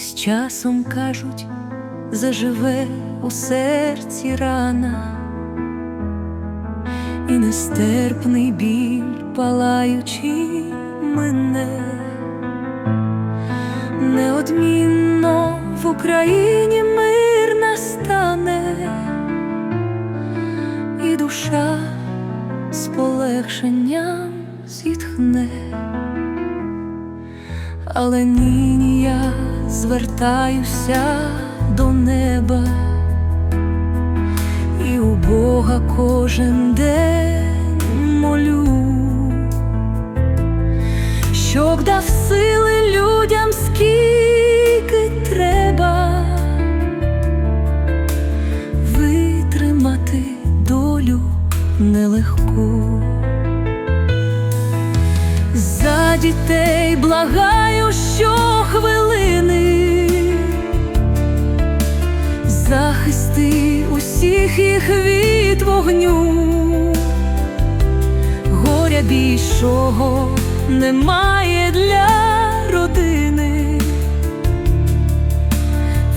з часом кажуть, заживе у серці рана, і нестерпний біль палаючи мене, неодмінно в Україні мир настане, і душа з полегшенням зітхне, але нині я звертаюся до неба, і у Бога кожен день молю, щоб дав сили людям скільки треба. Витримати долю нелегку. За дітей благаю щохвилини, захисти усіх їх від вогню, горя більшого немає для родини,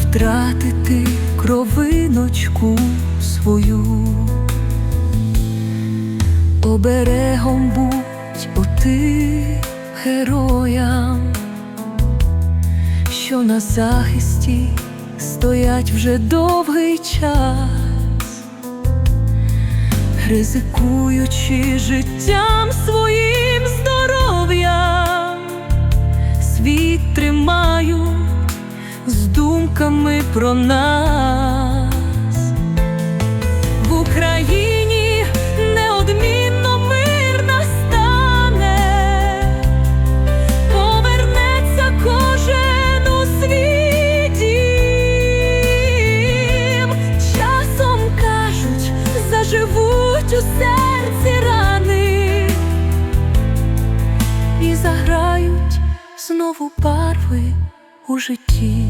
втратити кровиночку свою. Оберегом будь оти героям, що на захисті стоять вже довгий час, ризикуючи життям своїм здоров'ям, світ тримають з думками про нас. В Україні заживуть у серці рани і заграють знову барви у житті.